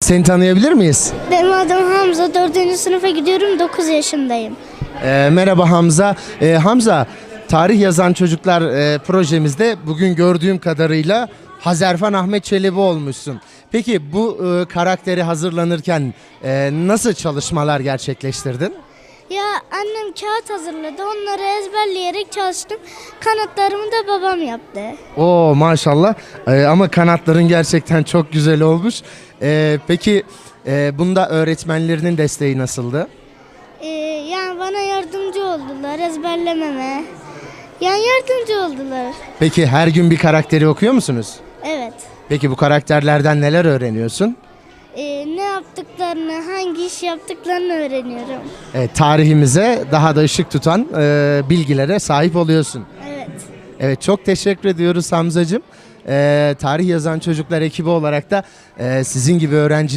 Seni tanıyabilir miyiz? Benim adım Hamza. 4. sınıfa gidiyorum. 9 yaşındayım. Ee, merhaba Hamza. Ee, Hamza, Tarih Yazan Çocuklar e, projemizde bugün gördüğüm kadarıyla Hazerfan Ahmet Çelebi olmuşsun. Peki bu e, karakteri hazırlanırken e, nasıl çalışmalar gerçekleştirdin? Ya annem kağıt hazırladı. Onları ezberleyerek çalıştım. Kanatlarımı da babam yaptı. Oo maşallah Ee, ama kanatların gerçekten çok güzel olmuş. Ee, peki e, bunda öğretmenlerinin desteği nasıldı? Ee, yani bana yardımcı oldular ezberlememe. Yani yardımcı oldular. Peki her gün bir karakteri okuyor musunuz? Evet. Peki bu karakterlerden neler öğreniyorsun? Ee, ne yaptıklarını, hangi iş yaptıklarını öğreniyorum. Evet, tarihimize daha da ışık tutan e, bilgilere sahip oluyorsun. Evet. Çok teşekkür ediyoruz Hamzacığım. Ee, tarih yazan çocuklar ekibi olarak da e, sizin gibi öğrenci